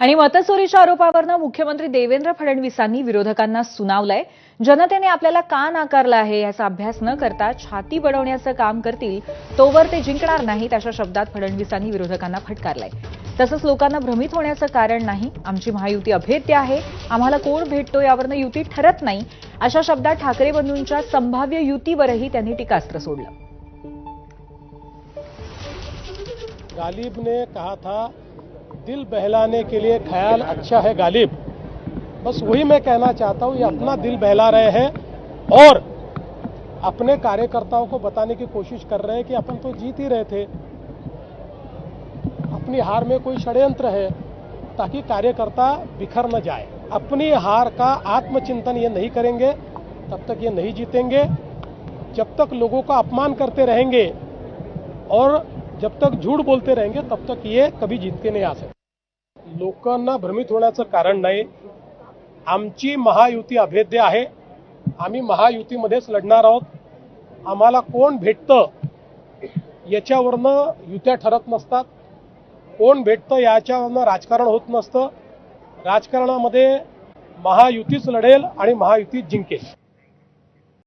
आणि मतचोरीच्या आरोपावरनं मुख्यमंत्री देवेंद्र फडणवीसांनी विरोधकांना सुनावलंय. जनतेने आपल्याला का नाकारलं आहे याचा अभ्यास न करता छाती बडवण्याचं काम करतील तोवर ते जिंकणार नाहीत अशा शब्दात फडणवीसांनी विरोधकांना फटकारलंय. तसंच लोकांना भ्रमित होण्याचं कारण नाही. आमची महायुती अभेद्य आहे. आम्हाला कोण भेटतो यावरनं युती ठरत नाही. अशा शब्दात ठाकरे बंधूंच्या संभाव्य युतीवरही त्यांनी टीकास्त्र सोडलं. गालिब ने कहा था दिल बहलाने के लिए ख्याल अच्छा है गालिब। बस वही मैं कहना चाहता हूँ, ये अपना दिल बहला रहे हैं और अपने कार्यकर्ताओं को बताने की कोशिश कर रहे हैं कि अपन तो जीत ही रहे थे। अपनी हार में कोई षड्यंत्र है ताकि कार्यकर्ता बिखर न जाए। अपनी हार का आत्मचिंतन ये नहीं करेंगे, तब तक ये नहीं जीतेंगे। जब तक लोगों का अपमान करते रहेंगे और जब तक झूठ बोलते रहेंगे, तब तक ये कभी जीत के नहीं आ सकते। लोकांना भ्रमित होण्याचं कारण नाही. आमची महायुती अभेद्य आहे. आम्ही महायुतीमध्येच लढणार आहोत. आम्हाला कोण भेटतं याच्यावरनं युत्या ठरत नसतात. कोण भेटतं याच्यावरनं राजकारण होत नसतं. राजकारणामध्ये महायुतीच लढेल आणि महायुतीच जिंकेल.